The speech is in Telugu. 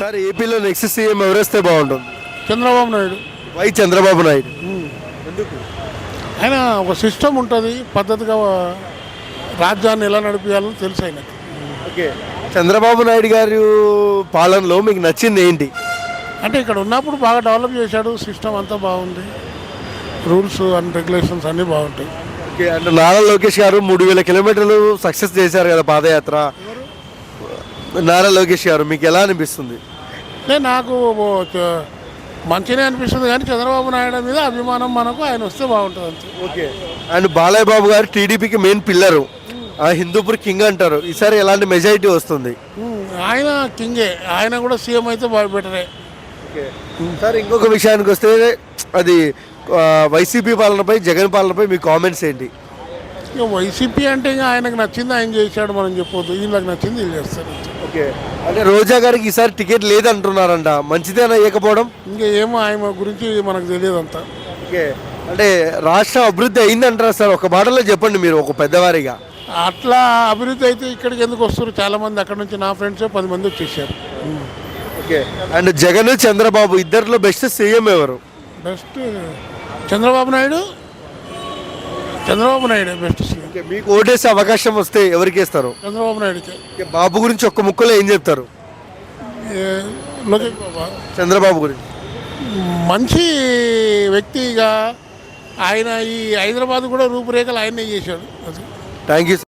సార్ ఏపీలో నెక్స్ట్ సీఎం ఎవరేస్తే బాగుంటుంది? చంద్రబాబు నాయుడు. వై చంద్రబాబు నాయుడు. ఎందుకు? ఆయన ఒక సిస్టమ్ ఉంటుంది పద్ధతిగా రాజ్యాన్ని ఎలా నడిపించాలని తెలుసు ఆయనకి. ఓకే. చంద్రబాబు నాయుడు గారి పాలనలో మీకు నచ్చింది ఏంటి? అంటే ఇక్కడ ఉన్నప్పుడు బాగా డెవలప్ చేశాడు సిస్టమ్ అంతా బాగుంది రూల్స్ అండ్ రెగ్యులేషన్స్ అన్నీ బాగుంటాయి. ఓకే. అంటే నారా లోకేష్ గారు మూడు వేల కిలోమీటర్లు సక్సెస్ చేశారు కదా పాదయాత్ర. నారా లోకేష్ గారు మీకు ఎలా అనిపిస్తుంది? నాకు మంచిగా అనిపిస్తుంది కానీ చంద్రబాబు నాయుడు మీద అభిమానం మనకు ఆయన వస్తే బాగుంటుంది అంతే. ఓకే. అండ్ బాలయ్య బాబు గారు టీడీపీకి మెయిన్ పిల్లరు. ఆ హిందూపూర్ కింగ్ అంటారు. ఈసారి ఎలాంటి మెజారిటీ వస్తుంది? ఆయన కింగే. ఆయన కూడా సీఎం అయితే బాగా బెటరే. సార్ ఇంకొక విషయానికి వస్తే అది వైసీపీ పాలనపై జగన్ పాలనపై మీ కామెంట్స్ ఏంటి? ఇక వైసీపీ అంటే ఇంకా ఆయనకు నచ్చింది ఆయన చేశాడు మనం చెప్పొద్దు. వీళ్ళకి నచ్చింది వీళ్ళు చేస్తారు. ఓకే. అంటే రోజా గారికి ఈసారి టికెట్ లేదంటున్నారంట. మంచిదేనా ఇవ్వకపోవడం? ఇంకా ఏమో ఆయన గురించి మనకు తెలియదు అంతా ఓకే. అంటే రాష్ట్రం అభివృద్ధి అయిందంటారా సార్? ఒక మాటలో చెప్పండి మీరు ఒక పెద్దవారిగా. అట్లా అభివృద్ధి అయితే ఇక్కడికి ఎందుకు వస్తారు చాలా మంది అక్కడ నుంచి నా ఫ్రెండ్సే పది మంది వచ్చేసారు. ఓకే. అండ్ జగన్ చంద్రబాబు ఇద్దరిలో బెస్ట్ సీఎం ఎవరు? Best Chandrababu Naidu Chandrababu Naidu best CM. Okay మీకు ఓటేసే అవకాశం వస్తే ఎవరికి ఇస్తారు చంద్రబాబు నాయుడుకి. ఓకే, బాబు గురించి ఒక్క ముక్కలో ఏం చెప్తారు? ఏ, లోకేష్ బాబా. చంద్రబాబు గురించి. మంచి వ్యక్తిగా ఆయన ఈ హైదరాబాద్ కూడా రూపురేఖలు ఆయనే చేశాడు. అది. Thank you